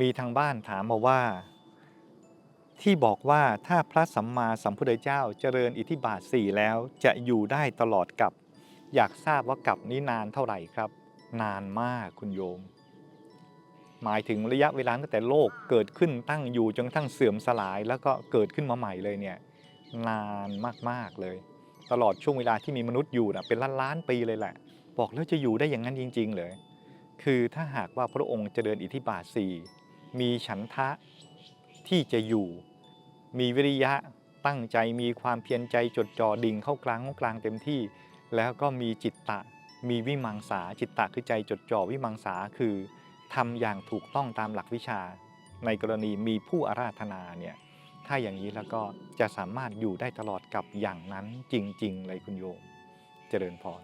มีทางบ้านถามมาว่า ที่บอกว่าถ้าพระสัมมาสัมพุทธเจ้าเจริญอิทธิบาทสี่แล้วจะอยู่ได้ตลอดกับ อยากทราบว่ากับนี้นานเท่าไหร่ครับ นานมากคุณโยม หมายถึงระยะเวลาตั้งแต่โลกเกิดขึ้นตั้งอยู่จนกระทั่งเสื่อมสลาย แล้วก็เกิดขึ้นมาใหม่เลยเนี่ยนานมากๆเลย ตลอดช่วงเวลาที่มีมนุษย์อยู่นะเป็นล้านล้านปีเลยแหละ บอกแล้วจะอยู่ได้อย่างนั้นจริง ๆ เลย คือถ้าหากว่าพระองค์เจริญอิทธิบาทสี่ มีฉันทะที่จะอยู่ มีวิริยะตั้งใจมีความเพียรใจจดจ่อดิ่งเข้ากลางเข้ากลางเต็มที่ แล้วก็มีจิตตะ มีวิมังสาจิตตะคือใจจดจ่อวิมังสาคือทำอย่างถูกต้องตามหลักวิชา ในกรณีมีผู้อาราธนาเนี่ยถ้าอย่างนี้แล้วก็จะสามารถอยู่ได้ตลอดกับอย่างนั้นจริง ๆ เลยคุณโยม เจริญพร